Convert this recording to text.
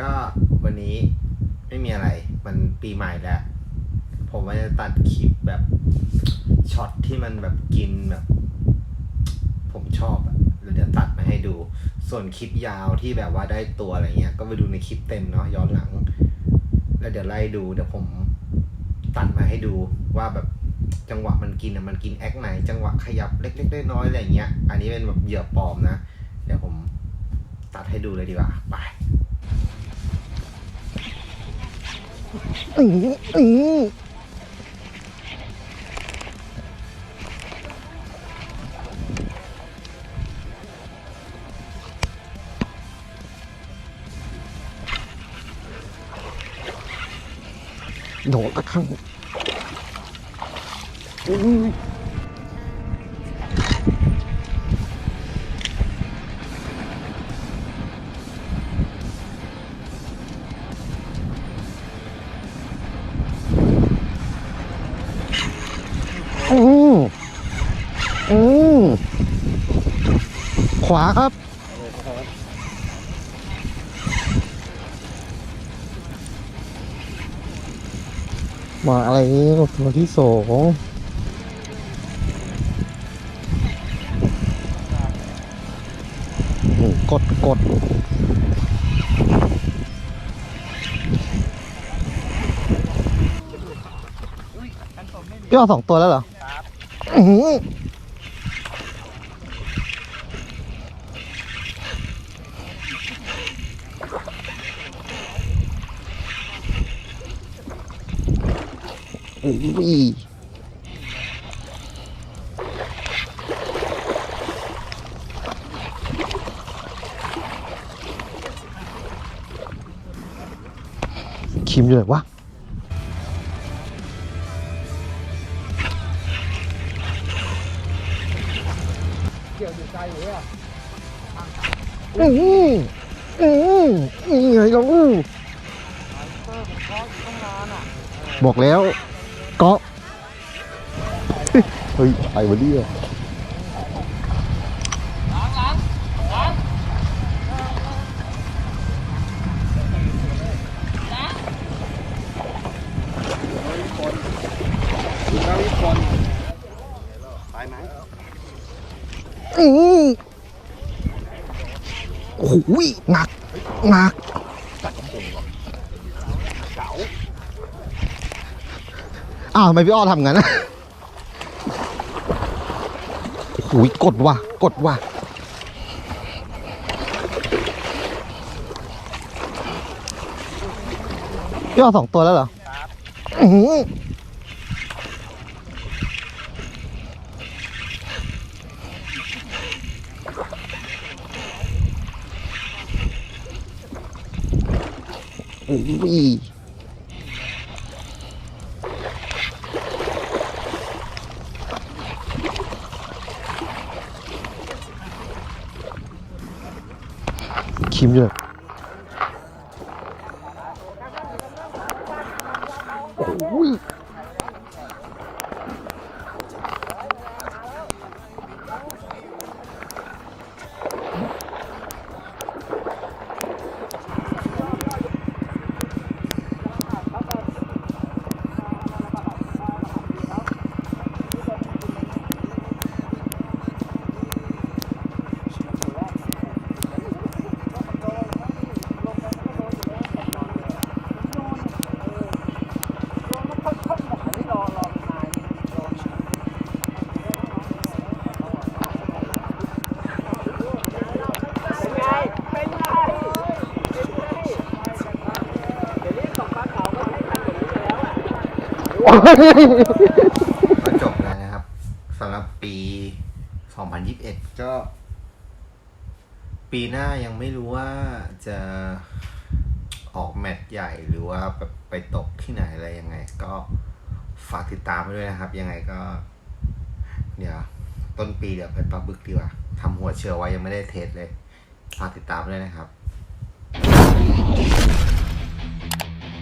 ก็วันนี้ไม่มีอะไร มันปีใหม่แล้ว ผมว่าจะตัดคลิปแบบช็อตที่มันแบบกินแบบ ผมชอบอะแล้วเดี๋ยวตัดมาให้ดู ส่วนคลิปยาวที่แบบว่าได้ตัวอะไรเงี้ย ก็ไปดูในคลิปเต็มเนาะย้อนหลัง แล้วเดี๋ยวไล่ดูเดี๋ยวผมตัดมาให้ดูว่าแบบจังหวะมันกินอะมันกินแอคไหน จังหวะขยับเล็กๆน้อยๆอะไรเงี้ย อันนี้เป็นแบบเหยื่อปลอมนะ เดี๋ยวผมตัดให้ดูเลยดีกว่า ไป อืออือโดด อื้ออือขวาครับ มาอะไรนี้ตัวที่สองโอ้โหกดกดพี่เอาสองตัวแล้วเหรอ อื้อหืออุ้ยคิมอยู่ไหนวะ เกี่ยวอยู่ใไกลอยู่เนี่ยอืออืออือให้ลงอือบอกแล้วก็เฮ้ยไอ้วะเนี่ยไปไหม อือโอ้โหหนักหนักอ้าวทำไมพี่อ้อทำงั้นนะโอ้โหกดว่ะ กดว่ะพี่อ้อสองตัวแล้วเหรออื้อ อโอ้ยคิมด้วยโอ้ยโอ้ย ก็จบแล้วนะครับสำหรับปี 2021 ก็ ปีหน้ายังไม่รู้ว่าจะออกแมตช์ใหญ่หรือว่าแบบไปตกที่ไหนอะไรยังไง ก็ฝากติดตามไปด้วยนะครับ ยังไงก็ เดี๋ยว ต้นปีเดี๋ยวไปปลาบึกดีกว่าทำหัวเชื้อไว้ยังไม่ได้เทสเลย ฝากติดตามด้วยนะครับ